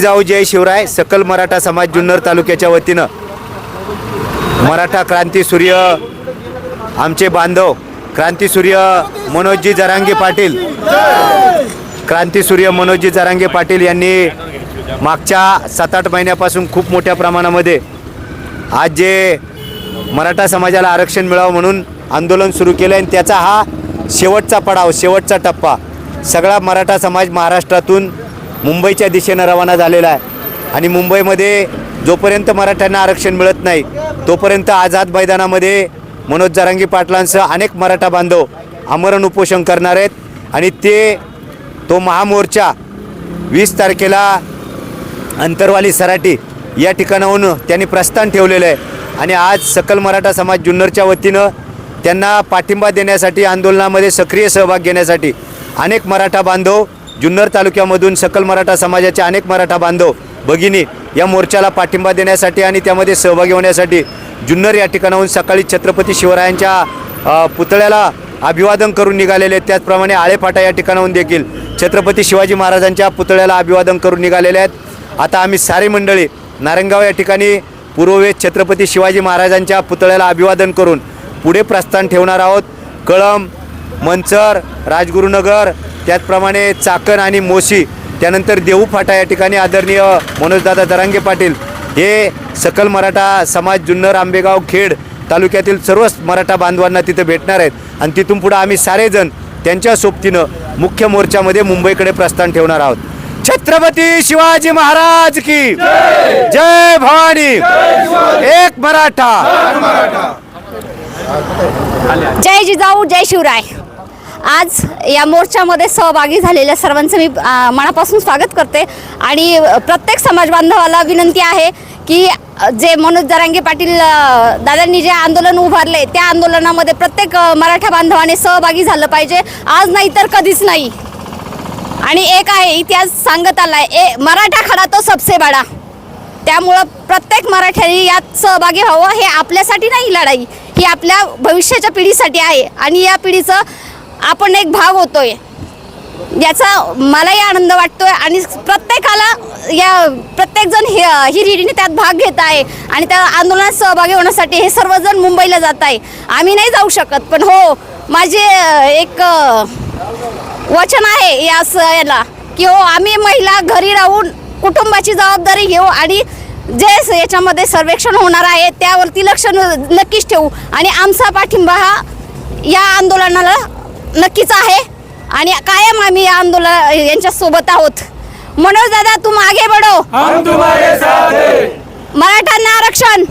जिजाऊ जय शिवराय सकल मराठा समाज जुन्नर तालुक्याच्या वतीनं. मराठा क्रांती सूर्य आमचे बांधव क्रांती सूर्य मनोजजी जरांगे पाटील. क्रांती सूर्य मनोजजी जरांगे पाटील यांनी मागच्या सात आठ महिन्यापासून खूप मोठ्या प्रमाणामध्ये आज जे मराठा समाजाला आरक्षण मिळावं म्हणून आंदोलन सुरू केलं आणि त्याचा हा शेवटचा पडाव शेवटचा टप्पा सगळा मराठा समाज महाराष्ट्रातून मुंबईच्या दिशेनं रवाना झालेला आहे. आणि मुंबईमध्ये जोपर्यंत मराठ्यांना आरक्षण मिळत नाही तोपर्यंत आझाद मैदानामध्ये मनोज जारांगी पाटलांसह अनेक मराठा बांधव आमरण उपोषण करणार आहेत. आणि ते तो महामोर्चा वीस तारखेला अंतरवाली सराटी या ठिकाणाहून त्यांनी प्रस्थान ठेवलेलं आहे. आणि आज सकल मराठा समाज जुन्नरच्या वतीनं त्यांना पाठिंबा देण्यासाठी आंदोलनामध्ये सक्रिय सहभाग घेण्यासाठी अनेक मराठा बांधव जुन्नर तालुक्यामधून सकल मराठा समाजाचे अनेक मराठा बांधव भगिनी या मोर्चाला पाठिंबा देण्यासाठी आणि त्यामध्ये सहभागी होण्यासाठी जुन्नर या ठिकाणाहून सकाळी छत्रपती शिवरायांच्या पुतळ्याला अभिवादन करून निघालेले आहेत. त्याचप्रमाणे आळेफाटा या ठिकाणाहून देखील छत्रपती शिवाजी महाराजांच्या पुतळ्याला अभिवादन करून निघालेले आहेत. आता आम्ही सारे मंडळी नारंगाव या ठिकाणी पूर्ववेद छत्रपती शिवाजी महाराजांच्या पुतळ्याला अभिवादन करून पुढे प्रस्थान ठेवणार आहोत. कळम मंचर राजगुरुनगर त्याचप्रमाणे चाकण आणि मोशी त्यानंतर देऊ फाटा या ठिकाणी आदरणीय मनोजदादा दरांगे पाटील हे सकल मराठा समाज जुन्नर आंबेगाव खेड तालुक्यातील सर्वच मराठा बांधवांना तिथे भेटणार आहेत. आणि तिथून पुढं आम्ही सारेजण त्यांच्या सोबतीनं मुख्य मोर्चामध्ये मुंबईकडे प्रस्थान ठेवणार आहोत. छत्रपती शिवाजी महाराज की जय भवानी. एक मराठा. जय जिजाऊ जय शिवराय. आज या मोर्चामध्ये सहभागी झालेल्या सर्वांचं मी मनापासून स्वागत करते. आणि प्रत्येक समाज बांधवाला विनंती आहे की जे मनोज जरांगे पाटील दादांनी जे आंदोलन उभारले त्या आंदोलनामध्ये प्रत्येक मराठा बांधवाने सहभागी झालं पाहिजे. आज नाही तर कधीच नाही. आणि एक आहे इतिहास सांगत आलाय ए मराठा खडा तो सबसे बडा. त्यामुळं प्रत्येक मराठ्याने यात सहभागी व्हावं हे आपल्यासाठी नाही लढाई. ही आपल्या भविष्याच्या पिढीसाठी आहे. आणि या पिढीचं आपण एक भाग होतोय. याचा मलाही आनंद वाटतोय आणि प्रत्येकाला या प्रत्येकजण हे हिरिरीने त्यात भाग घेत आहे आणि त्या आंदोलनात सहभागी होण्यासाठी हे सर्वजण मुंबईला जात आहे. आम्ही नाही जाऊ शकत पण हो माझे एक वचन आहे या स- याला की हो आम्ही महिला घरी राहून कुटुंबाची जबाबदारी घेऊ आणि जे याच्यामध्ये सर्वेक्षण होणार आहे त्यावरती लक्ष नक्कीच ठेवू. आणि आमचा पाठिंबा हा या आंदोलनाला नक्कीच आहे. आणि कायम आम्ही या आंदोलन यांच्या सोबत आहोत. मनोज दादा तुम्हारे साथ हैं. मराठ्यांना आरक्षण.